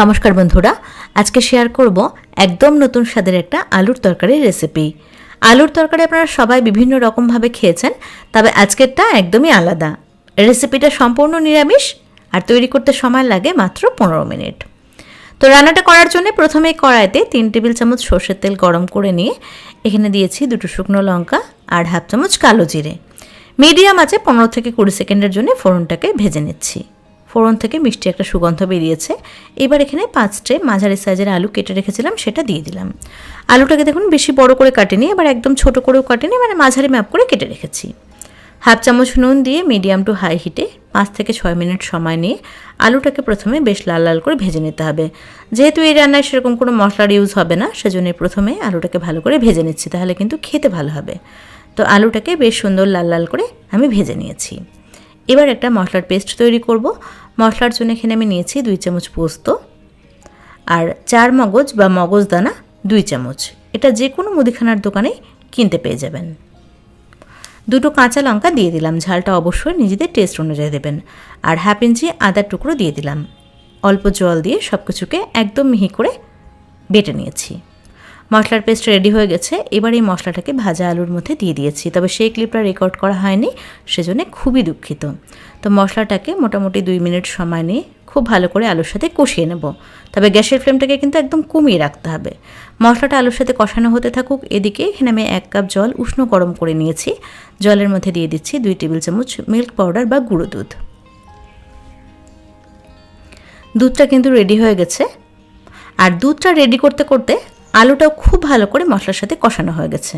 নমস্কার বন্ধুরা, আজকে শেয়ার করব একদম নতুন স্বাদের একটা আলুর তরকারির রেসিপি আলুর তরকারি আপনারা সবাই বিভিন্ন রকমভাবে খেয়েছেন, তবে আজকেরটা একদমই আলাদা। রেসিপিটা সম্পূর্ণ নিরামিষ আর তৈরি করতে সময় লাগে মাত্র পনেরো মিনিট। তো রান্নাটা করার জন্য প্রথমে কড়াইতে তিন টেবিল চামচ সর্ষের তেল গরম করে নিয়ে এখানে দিয়েছি দুটো শুকনো লঙ্কা আর হাফ চামচ কালো জিরে। মিডিয়াম আছে, পনেরো থেকে কুড়ি সেকেন্ডের জন্য ফোড়নটাকে ভেজে নিচ্ছি। ফোড়ন থেকে মিষ্টি একটা সুগন্ধ বেরিয়েছে। এবার এখানে পাঁচ ট্রে মাঝারি সাইজের আলু কেটে রেখেছিলাম, সেটা দিয়ে দিলাম। আলুটাকে দেখুন বেশি বড় করে কাটিনি, আবার একদম ছোট করেও কাটিনি মানে মাঝারি ম্যাপ করে কেটে রেখেছি। হাফ চামচ নুন দিয়ে মিডিয়াম টু হাই হিটে পাঁচ থেকে ছয় মিনিট সময় নিয়ে আলুটাকে প্রথমে বেশ লাল লাল করে ভেজে নিতে হবে। যেহেতু এই রান্নায় সেরকম কোনো মশলার ইউজ হবে না, সেজন্য প্রথমে আলুটাকে ভালো করে ভেজে নিচ্ছি, তাহলে কিন্তু খেতে ভালো হবে। তো আলুটাকে বেশ সুন্দর লাল লাল করে আমি ভেজে নিয়েছি। এবার একটা মশলার পেস্ট তৈরি করব। মশলার জন্য এখানে আমি নিয়েছি দুই চামচ পোস্ত আর চার মগজ বা মগজ দানা দুই চামচ। এটা যে কোনো মুদিখানার দোকানে কিনতে পেয়ে যাবেন। দুটো কাঁচা লঙ্কা দিয়ে দিলাম। ঝালটা অবশ্যই নিজেদের টেস্ট অনুযায়ী দেবেন। আর হাফ ইঞ্চি আদার টুকরো দিয়ে দিলাম। অল্প জল দিয়ে সব কিছুকে একদম মিহি করে বেটে নিয়েছি। মশলার পেস্ট রেডি হয়ে গেছে। এবার এই মশলাটাকে ভাজা আলুর মধ্যে দিয়ে দিয়েছি। তবে সেই ক্লিপটা রেকর্ড করা হয়নি, সেজন্য খুবই দুঃখিত। তো মশলাটাকে মোটামুটি দুই মিনিট সময় নিয়ে খুব ভালো করে আলুর সাথে কষিয়ে নেব। তবে গ্যাসের ফ্লেমটাকে কিন্তু একদম কমিয়ে রাখতে হবে। মশলাটা আলুর সাথে কষানো হতে থাকুক, এদিকে এখানে আমি এক কাপ জল উষ্ণ গরম করে নিয়েছি। জলের মধ্যে দিয়ে দিচ্ছি দুই টেবিল চামচ মিল্ক পাউডার বা গুঁড়ো দুধ। দুধটা কিন্তু রেডি হয়ে গেছে। আর দুধটা রেডি করতে করতে আলুটাও খুব ভালো করে মশলার সাথে কষানো হয়ে গেছে।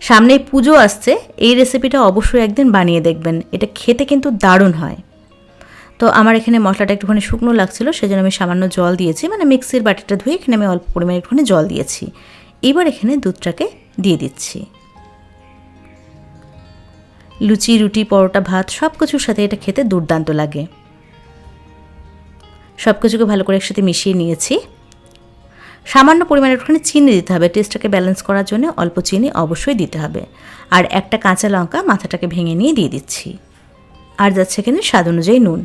সামনেই পুজো আসছে, এই রেসিপিটা অবশ্যই একদিন বানিয়ে দেখবেন। এটা খেতে কিন্তু দারুণ হয়। তো আমার এখানে মশলাটা একটুখানি শুকনো লাগছিল, সেজন্য আমি সামান্য জল দিয়েছি। মানে মিক্সির বাটিটা ধুয়ে এখানে আমি অল্প পরিমাণে একটুখানি জল দিয়েছি। এবার এখানে দুধটাকে দিয়ে দিচ্ছি। লুচি, রুটি, পরোটা, ভাত সব কিছুর সাথে এটা খেতে দুর্দান্ত লাগে। সব কিছুকে ভালো করে একসাথে মিশিয়ে নিয়েছি। সামান্য পরিমাণে একটুখানি চিনি দিতে হবে। টেস্টটাকে ব্যালেন্স করার জন্য অল্প চিনি অবশ্যই দিতে হবে। আর একটা কাঁচা লঙ্কা মাথাটাকে ভেঙে নিয়ে দিয়ে দিচ্ছি। আর যাচ্ছে এখানে স্বাদ অনুযায়ী নুন।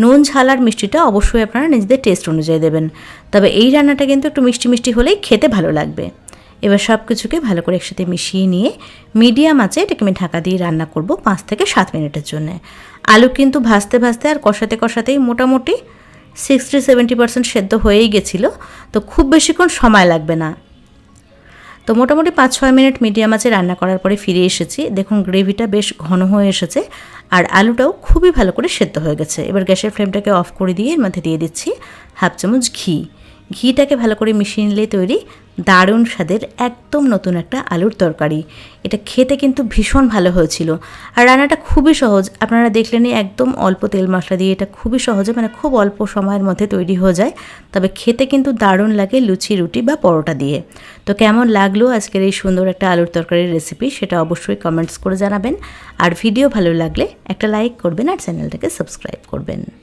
নুন, ঝাল আর মিষ্টিটা অবশ্যই আপনারা নিজেদের টেস্ট অনুযায়ী দেবেন। তবে এই রান্নাটা কিন্তু একটু মিষ্টি মিষ্টি হলেই খেতে ভালো লাগবে। এবার সব কিছুকে ভালো করে একসাথে মিশিয়ে নিয়ে মিডিয়াম আছে এটাকে আমি ঢাকা দিয়ে রান্না করব পাঁচ থেকে সাত মিনিটের জন্য। আলু কিন্তু ভাজতে ভাজতে আর কষাতে কষাতেই মোটামুটি সিক্সটি সেভেন্টি পার্সেন্ট সেদ্ধ হয়েই গেছিল, তো খুব বেশিক্ষণ সময় লাগবে না। তো মোটামুটি পাঁচ ছয় মিনিট মিডিয়াম আছে রান্না করার পরে ফিরে এসেছি। দেখুন, গ্রেভিটা বেশ ঘন হয়ে এসেছে আর আলুটাও খুবই ভালো করে সেদ্ধ হয়ে গেছে। এবার গ্যাসের ফ্লেমটাকে অফ করে দিয়ে এর মধ্যে দিয়ে দিচ্ছি হাফ চামচ ঘি। ঘিটাকে ভালো করে মিশিয়ে নিলে তৈরি দারুণ স্বাদের একদম নতুন একটা আলুর তরকারি। এটা খেতে কিন্তু ভীষণ ভালো হয়েছিল। আর রান্নাটা খুবই সহজ। আপনারা দেখলেনই একদম অল্প তেল মশলা দিয়ে এটা খুবই সহজে মানে খুব অল্প সময়ের মধ্যে তৈরি হয়ে যায়। তবে খেতে কিন্তু দারুণ লাগে লুচি, রুটি বা পরোটা দিয়ে। তো কেমন লাগল আজকের এই সুন্দর একটা আলুর তরকারির রেসিপি সেটা অবশ্যই কমেন্টস করে জানাবেন। আর ভিডিও ভালো লাগলে একটা লাইক করবেন আর চ্যানেলটাকে সাবস্ক্রাইব করবেন।